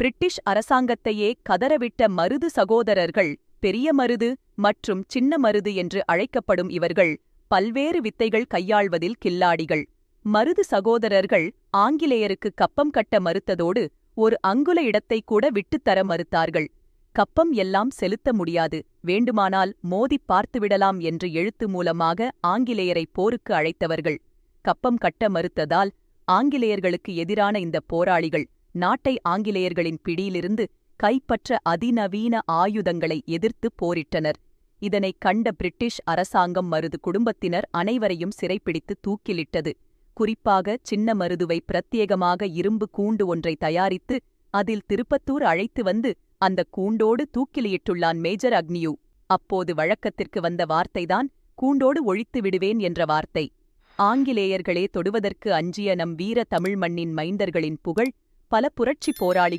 British அரசாங்கத்தையே கதறவிட்ட Marudhu சகோதரர்கள் பெரிய மருது மற்றும் சின்ன மருது என்று அழைக்கப்படும் இவர்கள் பல்வேறு வித்தைகள் கையாள்வதில் கில்லாடிகள். மருது சகோதரர்கள் ஆங்கிலேயருக்கு கப்பம் கட்ட மறுத்ததோடு ஒரு அங்குல இடத்தை கூட விட்டுத்தர மறுத்தார்கள். கப்பம் எல்லாம் செலுத்த முடியாது வேண்டுமானால் மோதிப் பார்த்துவிடலாம் என்று எழுத்து மூலமாக ஆங்கிலேயரை போருக்கு அழைத்தவர்கள். கப்பம் கட்ட மறுத்ததால் ஆங்கிலேயர்களுக்கு எதிரான இந்த போராளிகள் நாட்டை ஆங்கிலேயர்களின் பிடியிலிருந்து கைப்பற்ற அதிநவீன ஆயுதங்களை எதிர்த்து போரிட்டனர். இதனைக் கண்ட பிரிட்டிஷ் அரசாங்கம் மருது குடும்பத்தினர் அனைவரையும் சிறைப்பிடித்து தூக்கிலிட்டது. குறிப்பாக சின்ன மருதுவை பிரத்யேகமாக இரும்பு கூண்டு ஒன்றை தயாரித்து அதில் திருப்பத்தூர் அழைத்து வந்து அந்த கூண்டோடு தூக்கிலியிட்டுள்ளான் மேஜர் அக்னியூ. அப்போது வழக்கத்திற்கு வந்த வார்த்தைதான் கூண்டோடு ஒழித்து விடுவேன் என்ற வார்த்தை. ஆங்கிலேயர்களே தொடுவதற்கு அஞ்சிய நம் வீர தமிழ் மண்ணின் மைந்தர்களின் புகழ் பல புரட்சி போராளி